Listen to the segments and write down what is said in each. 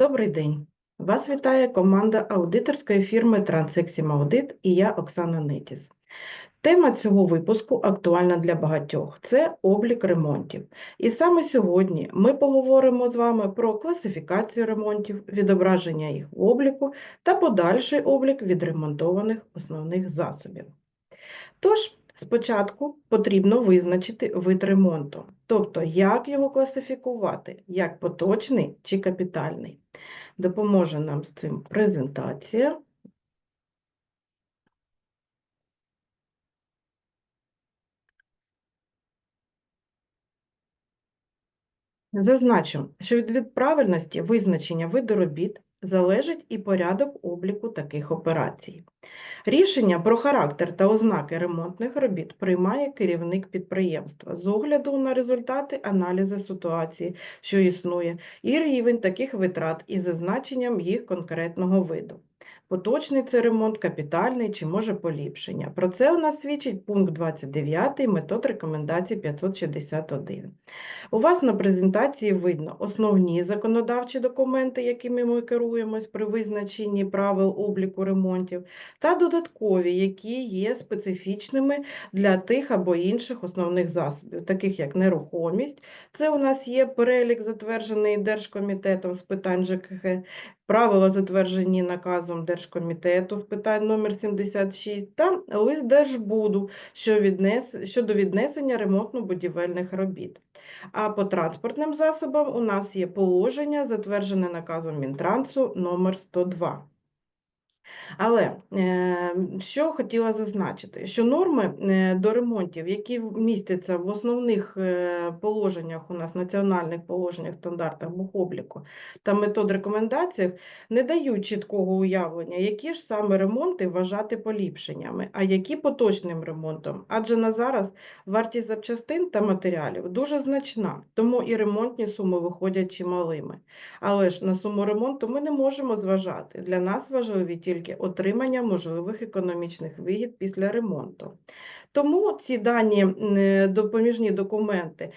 Добрий день! Вас вітає команда аудиторської фірми Аудит і я Оксана Нетіс. Тема цього випуску актуальна для багатьох – це облік ремонтів. І саме сьогодні ми поговоримо з вами про класифікацію ремонтів, відображення їх в обліку та подальший облік відремонтованих основних засобів. Тож, спочатку потрібно визначити вид ремонту, тобто як його класифікувати, як поточний чи капітальний. Допоможе нам з цим презентація. Зазначу, що від, правильності визначення виду робіт залежить і порядок обліку таких операцій. Рішення про характер та ознаки ремонтних робіт приймає керівник підприємства з огляду на результати аналізу ситуації, що існує, і рівень таких витрат із зазначенням їх конкретного виду. Поточний це ремонт, капітальний чи може поліпшення. Про це у нас свідчить пункт 29 метод рекомендацій 561. У вас на презентації видно основні законодавчі документи, якими ми керуємось при визначенні правил обліку ремонтів, та додаткові, які є специфічними для тих або інших основних засобів, таких як нерухомість. Це у нас є перелік, затверджений Держкомітетом з питань ЖКГ, правила затверджені наказом Держкомітету в питань номер 76 та лист Держбуду щодо віднесення ремонтно-будівельних робіт. А по транспортним засобам у нас є положення, затверджене наказом Мінтрансу номер 102. Але е, що хотіла зазначити, що норми е, до ремонтів, які містяться в основних е, положеннях у нас, національних положеннях, стандартах бухобліку та метод рекомендаціях, не дають чіткого уявлення, які ж саме ремонти вважати поліпшеннями, а які поточним ремонтом. Адже на зараз вартість запчастин та матеріалів дуже значна, тому і ремонтні суми виходять чималими. Але ж на суму ремонту ми не можемо зважати. Для нас важливі тільки отримання можливих економічних вигід після ремонту. Тому ці дані е, допоміжні документи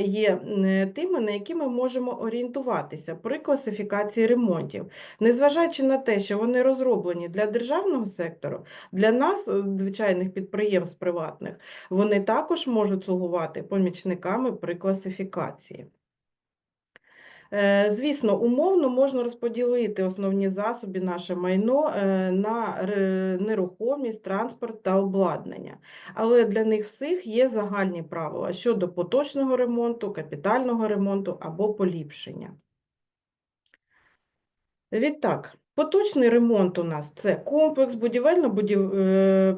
є е, тими, на які ми можемо орієнтуватися при класифікації ремонтів, незважаючи на те, що вони розроблені для державного сектору, для нас, е, звичайних підприємств приватних, вони також можуть слугувати помічниками при класифікації. Е, звісно, умовно можна розподілити основні засоби, наше майно е, на нерухомість, транспорт та обладнання, але для них всіх є загальні правила щодо поточного ремонту, капітального ремонту або поліпшення. Відтак, Поточний ремонт у нас це комплекс будівельно-будів...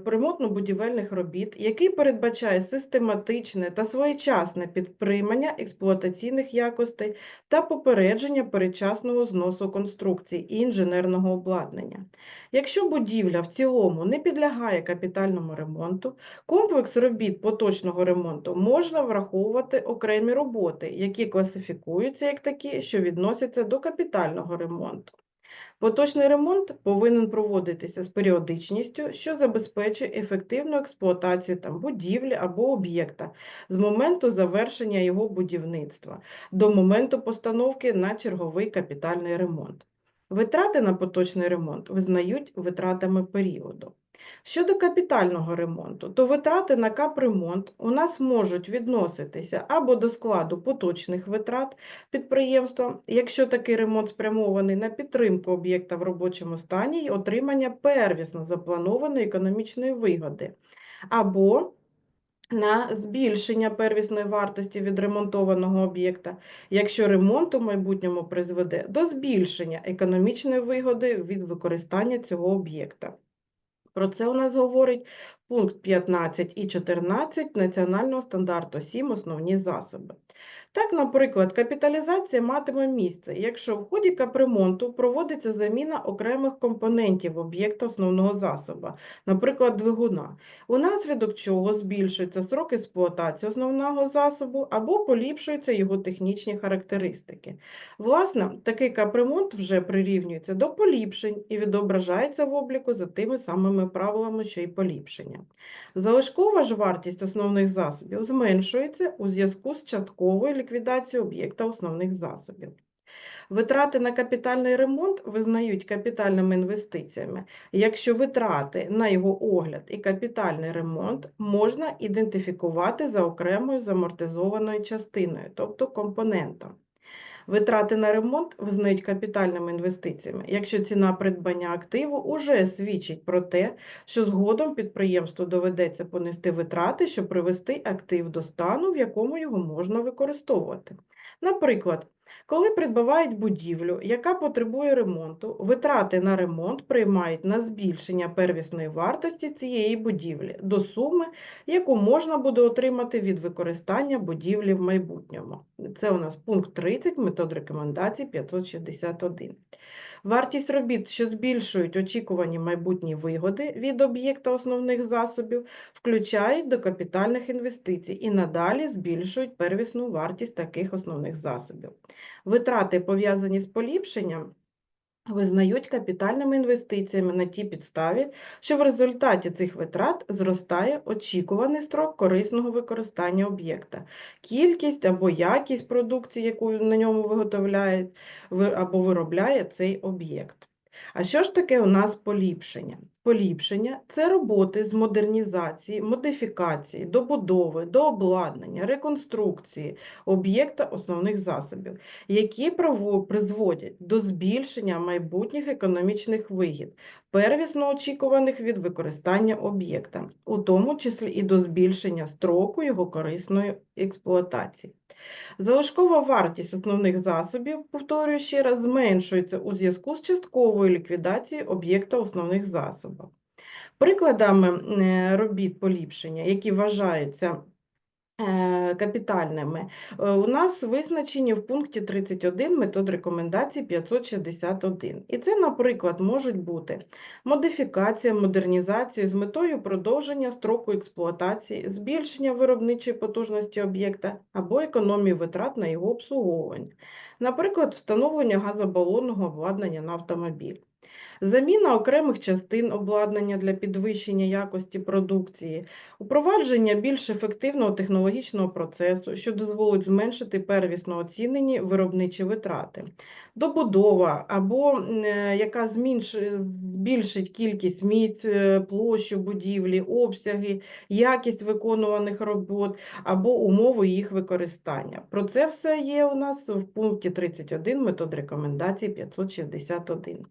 ремонтно-будівельних робіт, який передбачає систематичне та своєчасне підпримання експлуатаційних якостей та попередження передчасного зносу конструкцій і інженерного обладнання. Якщо будівля в цілому не підлягає капітальному ремонту, комплекс робіт поточного ремонту можна враховувати окремі роботи, які класифікуються як такі, що відносяться до капітального ремонту. Поточний ремонт повинен проводитися з періодичністю, що забезпечує ефективну експлуатацію там, будівлі або об'єкта з моменту завершення його будівництва до моменту постановки на черговий капітальний ремонт. Витрати на поточний ремонт визнають витратами періоду. Щодо капітального ремонту, то витрати на капремонт у нас можуть відноситися або до складу поточних витрат підприємства, якщо такий ремонт спрямований на підтримку об'єкта в робочому стані і отримання первісно запланованої економічної вигоди, або на збільшення первісної вартості відремонтованого об'єкта, якщо ремонт у майбутньому призведе до збільшення економічної вигоди від використання цього об'єкта. Про це у нас говорить пункт 15 і 14 Національного стандарту 7 основні засоби. Так, наприклад, капіталізація матиме місце, якщо в ході капремонту проводиться заміна окремих компонентів об'єкта основного засоба, наприклад, двигуна, унаслідок чого збільшується срок експлуатації основного засобу або поліпшуються його технічні характеристики. Власне, такий капремонт вже прирівнюється до поліпшень і відображається в обліку за тими самими правилами, що й поліпшення. Залишкова ж вартість основних засобів зменшується у зв'язку з частковою ліквідацією об'єкта основних засобів. Витрати на капітальний ремонт визнають капітальними інвестиціями, якщо витрати на його огляд і капітальний ремонт можна ідентифікувати за окремою замортизованою частиною, тобто компонентом. Витрати на ремонт визнають капітальними інвестиціями, якщо ціна придбання активу уже свідчить про те, що згодом підприємству доведеться понести витрати, щоб привести актив до стану, в якому його можна використовувати. Наприклад, коли придбавають будівлю, яка потребує ремонту, витрати на ремонт приймають на збільшення первісної вартості цієї будівлі до суми, яку можна буде отримати від використання будівлі в майбутньому. Це у нас пункт 30 метод рекомендацій 561. Вартість робіт, що збільшують очікувані майбутні вигоди від об'єкта основних засобів, включають до капітальних інвестицій і надалі збільшують первісну вартість таких основних засобів. Витрати, пов'язані з поліпшенням, визнають капітальними інвестиціями на тій підставі, що в результаті цих витрат зростає очікуваний строк корисного використання об'єкта, кількість або якість продукції, яку на ньому виготовляють або виробляє цей об'єкт. А що ж таке у нас поліпшення? Поліпшення це роботи з модернізації, модифікації, добудови, дообладнання, реконструкції об'єкта основних засобів, які призводять до збільшення майбутніх економічних вигід, первісно очікуваних від використання об'єкта, у тому числі і до збільшення строку його корисної експлуатації. Залишкова вартість основних засобів, повторюю ще раз, зменшується у зв'язку з частковою ліквідацією об'єкта основних засобів. Прикладами е, робіт поліпшення, які вважаються капітальними, е, у нас визначені в пункті 31 метод рекомендацій 561. І це, наприклад, можуть бути модифікація, модернізація з метою продовження строку експлуатації, збільшення виробничої потужності об'єкта або економії витрат на його обслуговування, наприклад, встановлення газобалонного обладнання на автомобіль. Заміна окремих частин обладнання для підвищення якості продукції, упровадження більш ефективного технологічного процесу, що дозволить зменшити первісно оцінені виробничі витрати, добудова або е, яка збільшить кількість місць, е, площу будівлі, обсяги, якість виконуваних робот або умови їх використання. Про це все є у нас в пункті 31 метод рекомендацій 561.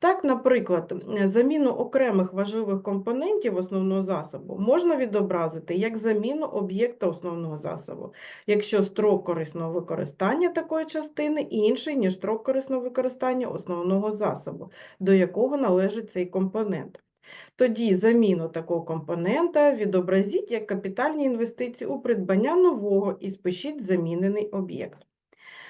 Так, наприклад, заміну окремих важливих компонентів основного засобу можна відобразити як заміну об'єкта основного засобу, якщо строк корисного використання такої частини інший, ніж строк корисного використання основного засобу, до якого належить цей компонент. Тоді заміну такого компонента відобразіть як капітальні інвестиції у придбання нового і спишіть замінений об'єкт.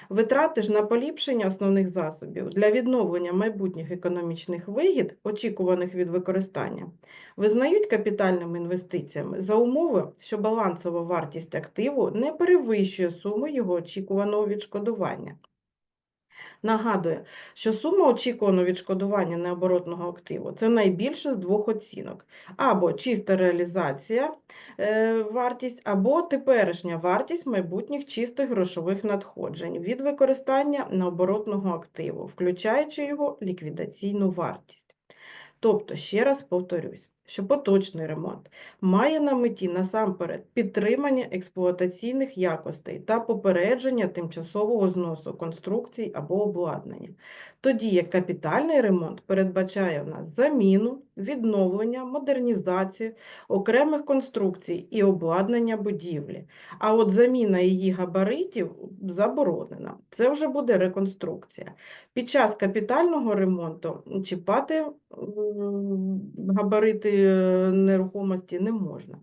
Витрати ж на поліпшення основних засобів для відновлення майбутніх економічних вигід, очікуваних від використання, визнають капітальними інвестиціями за умови, що балансова вартість активу не перевищує суму його очікуваного відшкодування. Нагадую, що сума очікуваного відшкодування необоротного активу це найбільше з двох оцінок: або чиста реалізація е, вартість, або теперішня вартість майбутніх чистих грошових надходжень від використання необоротного активу, включаючи його ліквідаційну вартість. Тобто, ще раз повторюсь, що поточний ремонт має на меті насамперед підтримання експлуатаційних якостей та попередження тимчасового зносу конструкцій або обладнання. Тоді як капітальний ремонт передбачає в нас заміну, відновлення, модернізацію окремих конструкцій і обладнання будівлі. А от заміна її габаритів заборонена. Це вже буде реконструкція. Під час капітального ремонту чіпати габарити е, нерухомості не можна.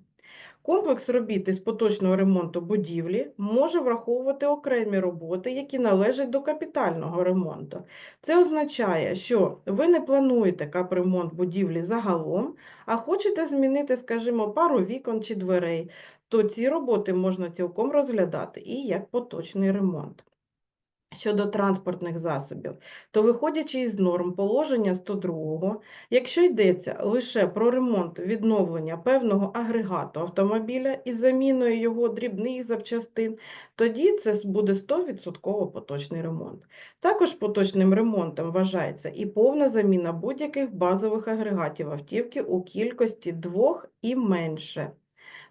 Комплекс робіт із поточного ремонту будівлі може враховувати окремі роботи, які належать до капітального ремонту. Це означає, що ви не плануєте капремонт будівлі загалом, а хочете змінити, скажімо, пару вікон чи дверей, то ці роботи можна цілком розглядати і як поточний ремонт. Щодо транспортних засобів, то виходячи із норм положення 102, якщо йдеться лише про ремонт відновлення певного агрегату автомобіля із заміною його дрібних запчастин, тоді це буде 100% поточний ремонт. Також поточним ремонтом вважається і повна заміна будь-яких базових агрегатів автівки у кількості двох і менше.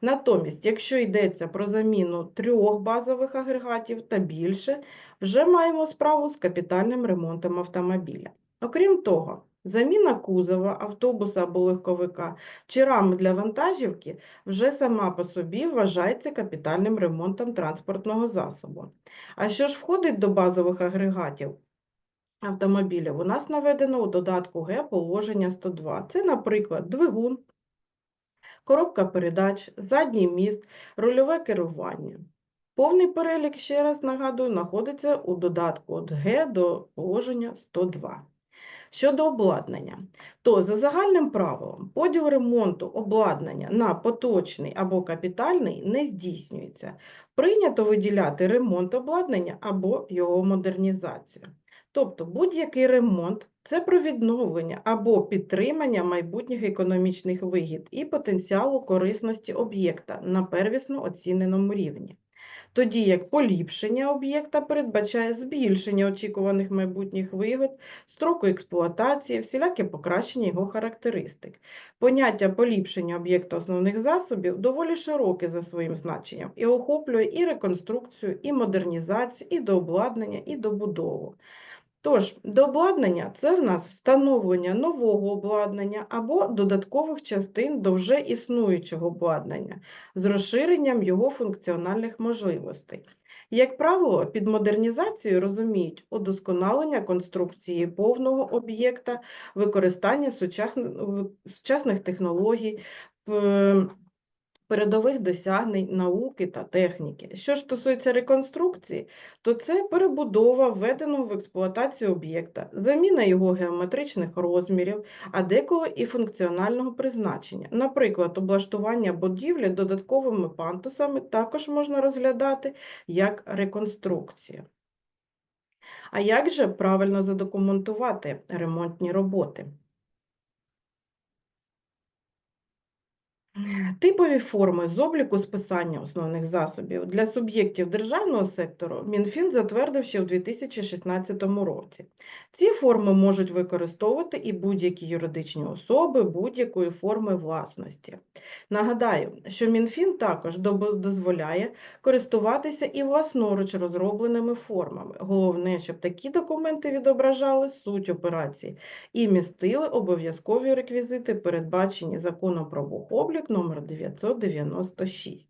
Натомість, якщо йдеться про заміну трьох базових агрегатів та більше, вже маємо справу з капітальним ремонтом автомобіля. Окрім того, заміна кузова, автобуса або легковика чи рами для вантажівки вже сама по собі вважається капітальним ремонтом транспортного засобу. А що ж входить до базових агрегатів? Автомобілів у нас наведено у додатку Г положення 102. Це, наприклад, двигун, коробка передач, задній міст, рульове керування. Повний перелік, ще раз нагадую, знаходиться у додатку від Г до положення 102. Щодо обладнання, то за загальним правилом поділ ремонту обладнання на поточний або капітальний не здійснюється. Прийнято виділяти ремонт обладнання або його модернізацію. Тобто будь-який ремонт це про відновлення або підтримання майбутніх економічних вигід і потенціалу корисності об'єкта на первісно оціненому рівні. Тоді як поліпшення об'єкта передбачає збільшення очікуваних майбутніх вигод, строку експлуатації, всіляке покращення його характеристик. Поняття поліпшення об'єкта основних засобів доволі широке за своїм значенням і охоплює і реконструкцію, і модернізацію, і дообладнання, і добудову. Тож, дообладнання це в нас встановлення нового обладнання або додаткових частин до вже існуючого обладнання з розширенням його функціональних можливостей. Як правило, під модернізацією розуміють удосконалення конструкції повного об'єкта, використання сучасних технологій, передових досягнень науки та техніки. Що ж стосується реконструкції, то це перебудова введеного в експлуатацію об'єкта, заміна його геометричних розмірів, а деколи і функціонального призначення. Наприклад, облаштування будівлі додатковими пантусами також можна розглядати як реконструкцію. А як же правильно задокументувати ремонтні роботи? Типові форми з обліку списання основних засобів для суб'єктів державного сектору Мінфін затвердив ще у 2016 році. Ці форми можуть використовувати і будь-які юридичні особи будь-якої форми власності. Нагадаю, що Мінфін також дозволяє користуватися і власноруч розробленими формами. Головне, щоб такі документи відображали суть операції і містили обов'язкові реквізити, передбачені законом про бухоблік номер 996.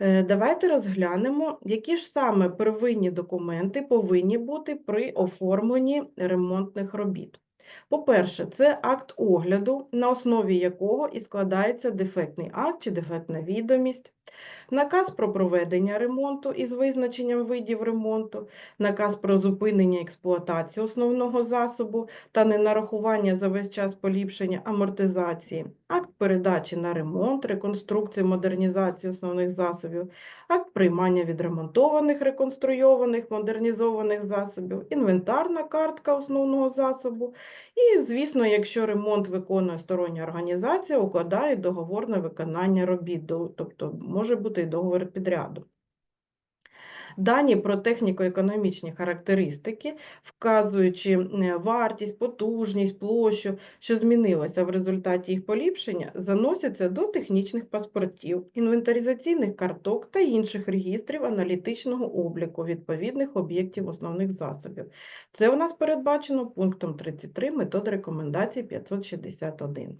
Е, Давайте розглянемо, які ж саме первинні документи повинні бути при оформленні ремонтних робіт. По-перше, це акт огляду, на основі якого і складається дефектний акт чи дефектна відомість, наказ про проведення ремонту із визначенням видів ремонту, наказ про зупинення експлуатації основного засобу та ненарахування за весь час поліпшення амортизації, акт передачі на ремонт, реконструкцію, модернізацію основних засобів, акт приймання відремонтованих, реконструйованих, модернізованих засобів, інвентарна картка основного засобу. І, звісно, якщо ремонт виконує стороння організація, укладає договор на виконання робіт, тобто може бути і договір підряду. Дані про техніко-економічні характеристики, вказуючи вартість, потужність, площу, що змінилося в результаті їх поліпшення, заносяться до технічних паспортів, інвентаризаційних карток та інших регістрів аналітичного обліку відповідних об'єктів основних засобів. Це у нас передбачено пунктом 33 метод рекомендацій 561.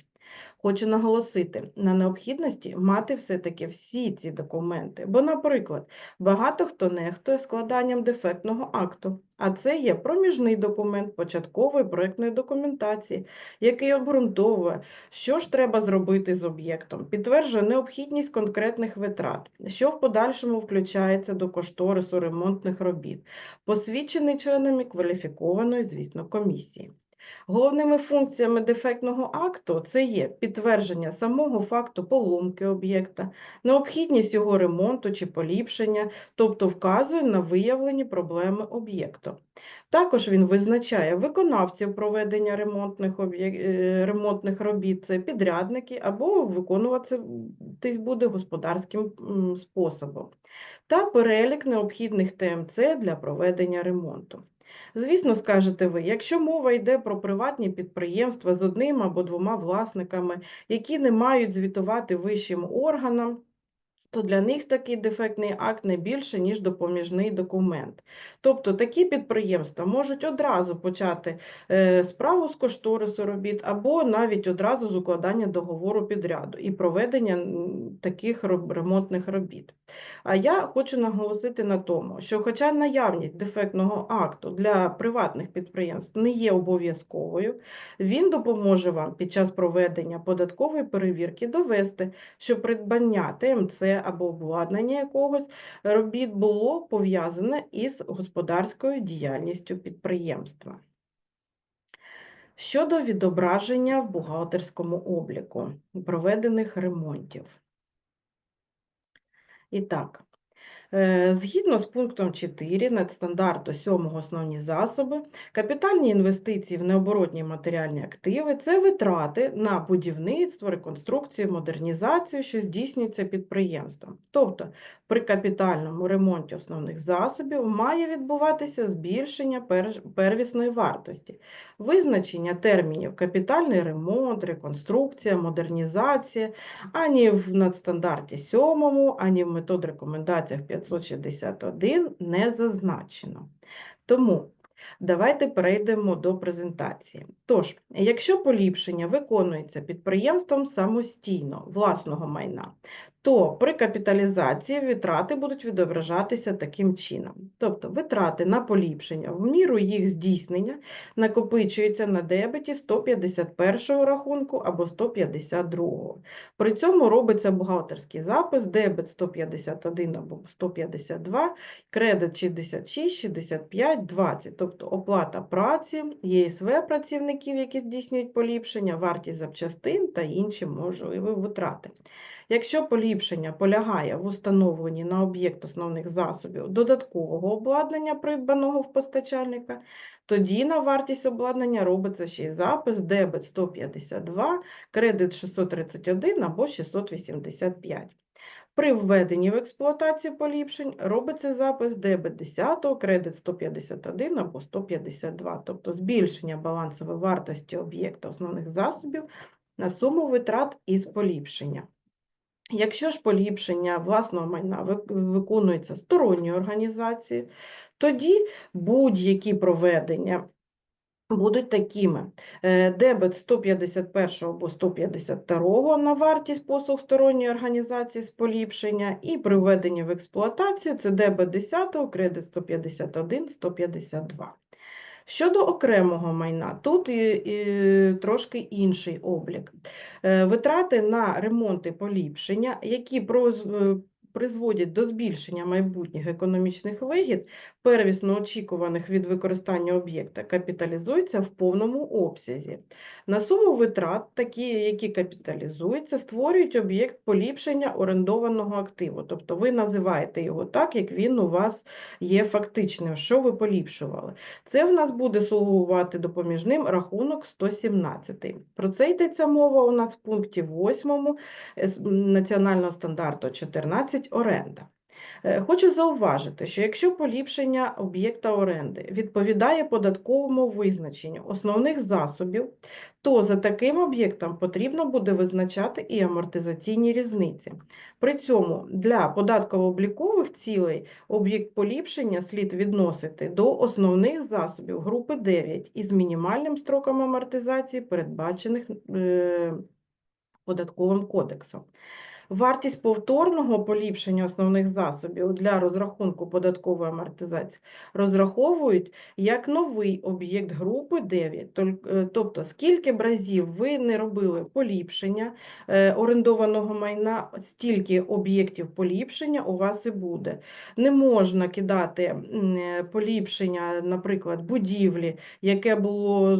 Хочу наголосити на необхідності мати все-таки всі ці документи, бо, наприклад, багато хто нехтує складанням дефектного акту, а це є проміжний документ початкової проєктної документації, який обґрунтовує, що ж треба зробити з об'єктом, підтверджує необхідність конкретних витрат, що в подальшому включається до кошторису ремонтних робіт, посвідчений членами кваліфікованої, звісно, комісії. Головними функціями дефектного акту це є підтвердження самого факту поломки об'єкта, необхідність його ремонту чи поліпшення, тобто вказує на виявлені проблеми об'єкту. Також він визначає виконавців проведення ремонтних, е, ремонтних робіт, це підрядники, або виконуватись буде господарським способом, та перелік необхідних ТМЦ для проведення ремонту. Звісно, скажете ви, якщо мова йде про приватні підприємства з одним або двома власниками, які не мають звітувати вищим органам, то для них такий дефектний акт не більше, ніж допоміжний документ. Тобто такі підприємства можуть одразу почати е, справу з кошторису робіт або навіть одразу з укладання договору підряду і проведення таких ремонтних робіт. А я хочу наголосити на тому, що хоча наявність дефектного акту для приватних підприємств не є обов'язковою, він допоможе вам під час проведення податкової перевірки довести, що придбання ТМЦ або обладнання якогось робіт було пов'язане із господарською діяльністю підприємства. Щодо відображення в бухгалтерському обліку проведених ремонтів. І так, згідно з пунктом 4 надстандарту 7 основні засоби, капітальні інвестиції в необоротні матеріальні активи – це витрати на будівництво, реконструкцію, модернізацію, що здійснюється підприємством. Тобто при капітальному ремонті основних засобів має відбуватися збільшення первісної вартості, визначення термінів капітальний ремонт, реконструкція, модернізація, ані в надстандарті 7, ані в метод рекомендаціях 561 не зазначено. Тому давайте перейдемо до презентації. Тож, якщо поліпшення виконується підприємством самостійно власного майна, то при капіталізації витрати будуть відображатися таким чином. Тобто витрати на поліпшення в міру їх здійснення накопичуються на дебеті 151 рахунку або 152. При цьому робиться бухгалтерський запис, дебет 151 або 152, кредит 66, 65, 20, тобто оплата праці, ЄСВ працівників, які здійснюють поліпшення, вартість запчастин та інші можливі витрати. Якщо поліпшення полягає в установленні на об'єкт основних засобів додаткового обладнання, придбаного в постачальника, тоді на вартість обладнання робиться ще й запис дебет 152, кредит 631 або 685. При введенні в експлуатацію поліпшень робиться запис дебет 10, кредит 151 або 152, тобто збільшення балансової вартості об'єкта основних засобів на суму витрат із поліпшення. Якщо ж поліпшення власного майна виконується сторонньою організацією, тоді будь-які проведення будуть такими. Е, Дебет 151 або 152 на вартість послуг сторонньої організації з поліпшення, і при введенні в експлуатацію це дебет 10, кредит 151, 152. Щодо окремого майна, тут і, і трошки інший облік. Е, Витрати на ремонт і поліпшення, які е, призводять до збільшення майбутніх економічних вигід, первісно очікуваних від використання об'єкта, капіталізуються в повному обсязі. На суму витрат, такі, які капіталізуються, створюють об'єкт поліпшення орендованого активу. Тобто ви називаєте його так, як він у вас є фактичним, що ви поліпшували. Це в нас буде слугувати допоміжним рахунок 117. Про це йдеться мова у нас в пункті 8 національного стандарту 14 оренда. Е, Хочу зауважити, що якщо поліпшення об'єкта оренди відповідає податковому визначенню основних засобів, то за таким об'єктом потрібно буде визначати і амортизаційні різниці. При цьому для податково-облікових цілей об'єкт поліпшення слід відносити до основних засобів групи 9 із мінімальним строком амортизації, передбачених е, податковим кодексом. Вартість повторного поліпшення основних засобів для розрахунку податкової амортизації розраховують як новий об'єкт групи 9. Е, Тобто, скільки б разів ви не робили поліпшення е, орендованого майна, стільки об'єктів поліпшення у вас і буде. Не можна кидати е, поліпшення, наприклад, будівлі, яке було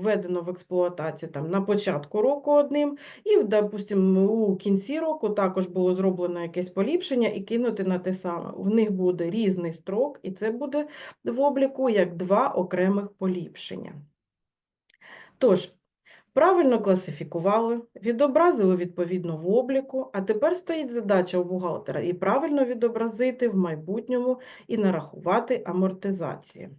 введено в експлуатацію там, на початку року одним, і, допустимо, у кінці року також було зроблено якесь поліпшення і кинути на те саме. В них буде різний строк, і це буде в обліку як два окремих поліпшення. Тож, правильно класифікували, відобразили відповідно в обліку, а тепер стоїть задача у бухгалтера і правильно відобразити в майбутньому і нарахувати амортизації.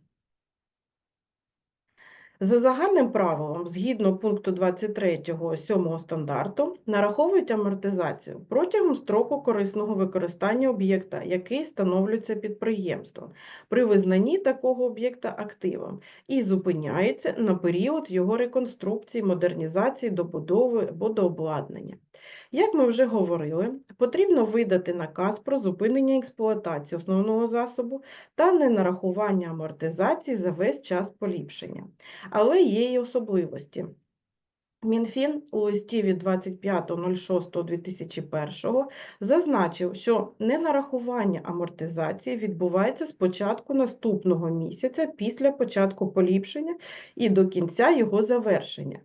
За загальним правилом, згідно пункту 23 7 стандарту, нараховують амортизацію протягом строку корисного використання об'єкта, який становлюється підприємством, при визнанні такого об'єкта активом і зупиняється на період його реконструкції, модернізації, добудови або дообладнання. Як ми вже говорили, потрібно видати наказ про зупинення експлуатації основного засобу та ненарахування амортизації за весь час поліпшення. Але є й особливості. Мінфін у листі від 25.06.2001 зазначив, що ненарахування амортизації відбувається з початку наступного місяця після початку поліпшення і до кінця його завершення.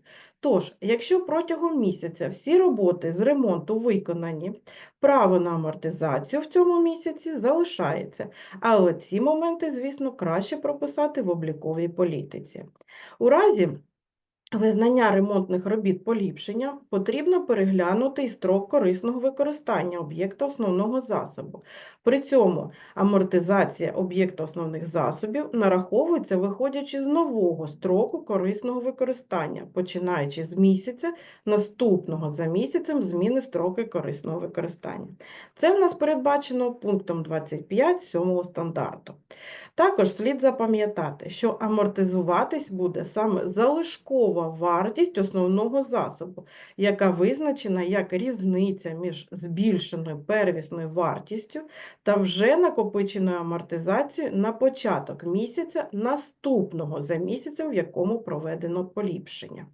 Тож, якщо протягом місяця всі роботи з ремонту виконані, право на амортизацію в цьому місяці залишається, але ці моменти, звісно, краще прописати в обліковій політиці. У разі визнання ремонтних робіт поліпшення потрібно переглянути і строк корисного використання об'єкта основного засобу. При цьому амортизація об'єкта основних засобів нараховується, виходячи з нового строку корисного використання, починаючи з місяця наступного за місяцем зміни строки корисного використання. Це в нас передбачено пунктом 25 7 стандарту. Також слід запам'ятати, що амортизуватись буде саме залишкова вартість основного засобу, яка визначена як різниця між збільшеною первісною вартістю та вже накопиченою амортизацією на початок місяця наступного за місяцем, в якому проведено поліпшення.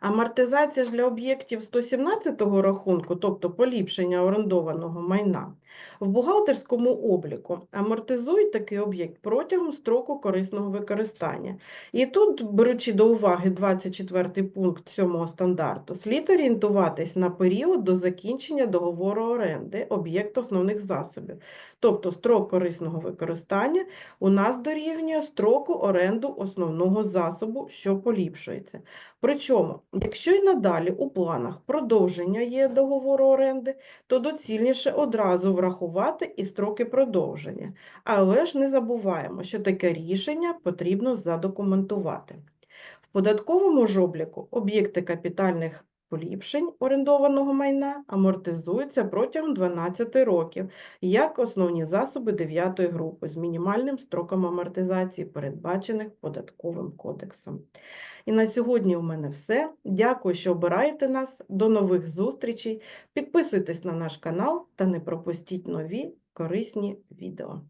Амортизація ж для об'єктів 117 рахунку, тобто поліпшення орендованого майна, в бухгалтерському обліку амортизують такий об'єкт протягом строку корисного використання. І тут, беручи до уваги 24 пункт 7 стандарту, слід орієнтуватись на період до закінчення договору оренди об'єкту основних засобів. Тобто строк корисного використання у нас дорівнює строку оренду основного засобу, що поліпшується. Причому, якщо й надалі у планах продовження є договору оренди, то доцільніше одразу врахувати і строки продовження. Але ж не забуваємо, що таке рішення потрібно задокументувати. В податковому ж обліку об'єкти капітальних поліпшень орендованого майна амортизуються протягом 12 років, як основні засоби 9 групи з мінімальним строком амортизації, передбачених податковим кодексом. І на сьогодні у мене все. Дякую, що обираєте нас. До нових зустрічей. Підписуйтесь на наш канал та не пропустіть нові корисні відео.